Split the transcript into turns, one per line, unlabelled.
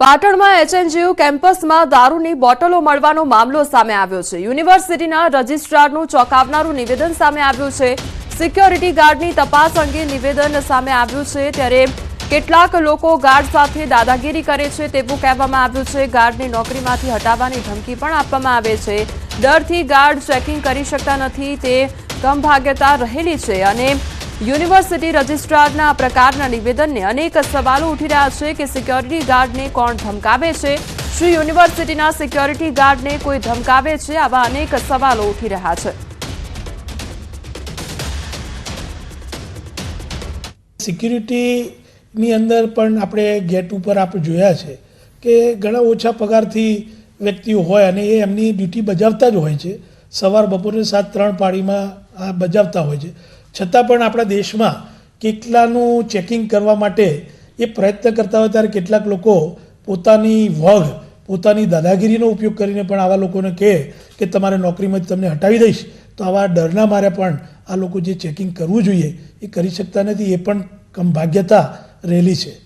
પાટણમાં એચએનજીયુ કેમ્પસમાં દારૂની બોટલો મળવાનો મામલો સામે આવ્યો છે. યુનિવર્સિટીના રજિસ્ટ્રારનું ચોંકાવનારું નિવેદન સામે આવ્યું છે. સિક્યોરિટી ગાર્ડની તપાસ અંગે નિવેદન સામે આવ્યું છે. ત્યારે કેટલાક લોકો ગાર્ડ સાથે દાદાગીરી કરે છે તેવું કહેવામાં આવ્યું છે. ગાર્ડની નોકરીમાંથી હટાવવાની ધમકી પણ આપવામાં આવે છે. ડરથી ગાર્ડ ચેકિંગ કરી શકતા નથી. તે કમભાગ્યતા રહેલી છે અને યુનિવર્સિટી રજિસ્ટ્રારના આ પ્રકારના નિવેદનને અનેક સવાલો ઉઠી રહ્યા છે કે સિક્યોરિટી ગાર્ડને કોણ ધમકાવે છે? શું યુનિવર્સિટીના સિક્યોરિટી ગાર્ડને કોઈ ધમકાવે છે? આવા અનેક સવાલો ઉઠી રહ્યા છે.
સિક્યુરિટીની અંદર પણ આપણે ગેટ ઉપર આપણે જોયા છે કે ઘણા ઓછા પગારથી વ્યક્તિઓ હોય અને એ એમની ડ્યુટી બજાવતા જ હોય છે. સવાર બપોરે સાત ત્રણ પાળીમાં આ બજાવતા હોય છે. છતાં પણ આપણા દેશમાં કેટલાનું ચેકિંગ કરવા માટે એ પ્રયત્ન કરતા હોય ત્યારે કેટલાક લોકો પોતાની વગ, પોતાની દાદાગીરીનો ઉપયોગ કરીને પણ આવા લોકોને કહે કે તમારે નોકરીમાંથી તમને હટાવી દઈશ. તો આવા ડરના મારે પણ આ લોકો જે ચેકિંગ કરવું જોઈએ એ કરી શકતા નથી, એ પણ કમભાગ્યતા રહેલી છે.